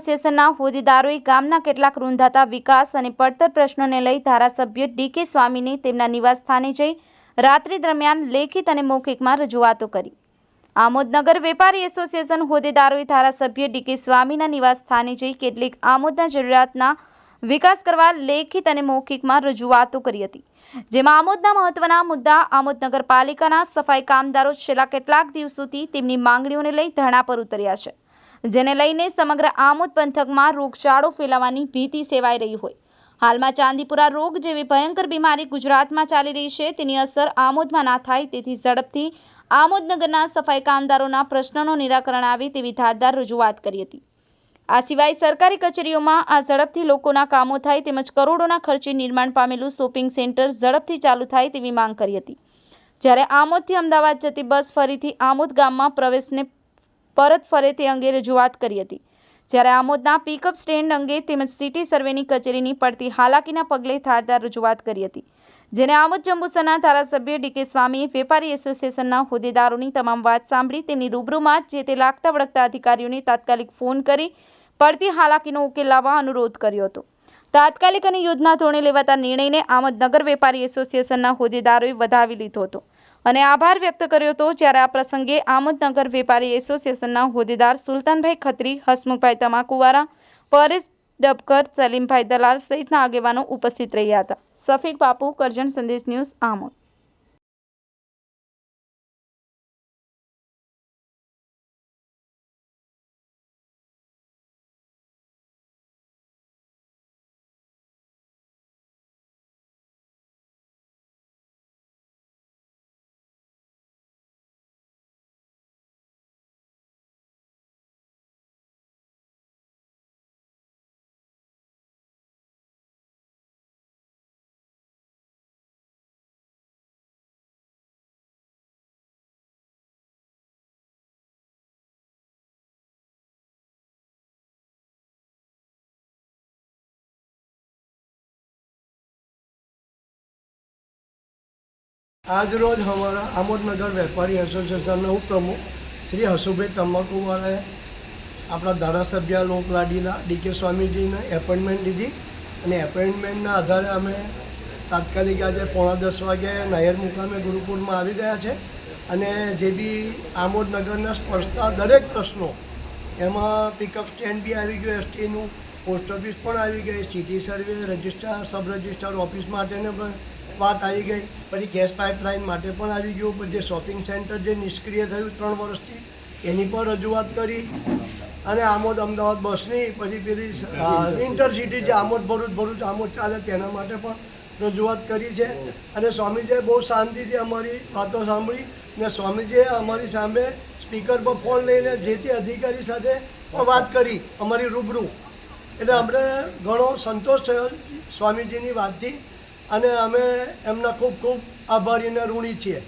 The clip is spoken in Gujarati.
એસોસિએશનના હોદ્દેદારોએ ગામના કેટલાક રૂંધાતા વિકાસ અને પડતર પ્રશ્નોને લઈ ધારાસભ્ય ડીકે સ્વામીને તેમના નિવાસસ્થાને જઈ રાત્રિ દરમિયાન લેખિત અને મૌખિકમાં રજૂઆતો કરી. આમોદનગર વેપારી એસોસિએશન હોદ્દેદારોએ ધારાસભ્ય ડીકે સ્વામીના નિવાસસ્થાને જઈ કેટલીક આમોદના જરૂરિયાતના વિકાસ કરવા લેખિત અને મૌખિકમાં રજૂઆતો કરી હતી. જેમાં આમોદના મહત્વના મુદ્દા આમોદ નગરપાલિકાના સફાઈ કામદારો છેલ્લા કેટલાક દિવસોથી તેમની માંગણીઓને લઈ ધરણા પર ઉતર્યા છે. જેને લઈને સમગ્ર આમોદ પંથકમાં રોગચાળો ફેલાવાની ભીતિ સેવાઈ રહી હોય. હાલમાં ચાંદીપુરા રોગ જેવી ભયંકર બીમારી ગુજરાતમાં ચાલી રહી છે. તેની અસર આમોદમાં ના થાય તેથી ઝડપથી આમોદનગરના સફાઈ કામદારોના પ્રશ્નોનું નિરાકરણ આવે તેવી ધારદાર રજૂઆત કરી હતી. આ સિવાય સરકારી કચેરીઓમાં આ ઝડપથી લોકોના કામો થાય તેમજ કરોડોના ખર્ચે નિર્માણ પામેલું શોપિંગ સેન્ટર ઝડપથી ચાલુ થાય તેવી માંગ કરી હતી. જ્યારે આમોદથી અમદાવાદ જતી બસ ફરીથી આમોદ ગામમાં પ્રવેશને પરત ફરે તે અંગે રજૂઆત કરી હતી. જ્યારે આમોદના પિકઅપ સ્ટેન્ડ અંગે તેમજ સિટી સર્વેની કચેરીની પડતી હાલાકીના પગલે ધારદાર રજૂઆત કરી હતી. જેને આમોદ જંબુસરના ધારાસભ્ય ડીકે સ્વામીએ વેપારી એસોસિએશનના હોદ્દેદારોની તમામ વાત સાંભળી તેમની રૂબરૂમાં જ તે લાગતા વળગતા અધિકારીઓને તાત્કાલિક ફોન કરી પડતી હાલાકીનો ઉકેલ લાવવા અનુરોધ કર્યો હતો. તાત્કાલિક અને યોજના ધોરણે લેવાતા નિર્ણયને આમદ નગર વેપારી એસોસિએશનના હોદ્દેદારોએ વધાવી લીધો હતો. અને આભાર વ્યક્ત કર્યો હતો જ્યારે આ પ્રસંગે આમદનગર વેપારી એસોસિએશનના હોદ્દેદાર સુલતાનભાઈ ખત્રી, હસમુખભાઈ તમાકુવારા પરેશ ડબકર, સલીમભાઈ દલાલ સહિતના આગેવાનો ઉપસ્થિત રહ્યા હતા. સફીક બાપુ, કરજણ સંદેશ ન્યૂઝ આમોદ. આજ રોજ અમારા આમોદનગર વેપારી એસોસિએશનના ઉપપ્રમુખ શ્રી હસુભાઈ તંબાકુવાળાએ આપણા ધારાસભ્ય લોકલાડીના ડીકે સ્વામીજીને એપોઇન્ટમેન્ટ લીધી અને એપોઇન્ટમેન્ટના આધારે અમે તાત્કાલિક આજે પોણા દસ વાગે નાયર મુકામે ગુરુકુળમાં આવી ગયા છે અને જે બી આમોદનગરના સ્પર્શતા દરેક પ્રશ્નો, એમાં પિકઅપ સ્ટેન્ડ બી આવી ગયું એસટીનું પોસ્ટ ઓફિસ પણ આવી ગઈ city survey registrar sub registrar office માટેને પણ વાત આવી ગઈ. પછી ગેસ પાઇપલાઇન માટે પણ આવી ગયું. પછી જે શોપિંગ સેન્ટર જે નિષ્ક્રિય થયું ત્રણ વર્ષથી એની પણ રજૂઆત કરી. અને આમોદ અમદાવાદ બસની પછી પેલી ઇન્ટરસિટી જે આમોદ ભરૂચ ભરૂચ આમોદ ચાલે તેના માટે પણ રજૂઆત કરી છે. અને સ્વામીજીએ બહુ શાંતિથી અમારી વાતો સાંભળી ને સ્વામીજીએ અમારી સામે સ્પીકર પર ફોન લઈને જે તે અધિકારી સાથે વાત કરી અમારી રૂબરૂ. એટલે અમને ઘણો સંતોષ થયો સ્વામીજીની વાતથી. અને અમે એમના ખૂબ ખૂબ આભારી અને ઋણી છીએ.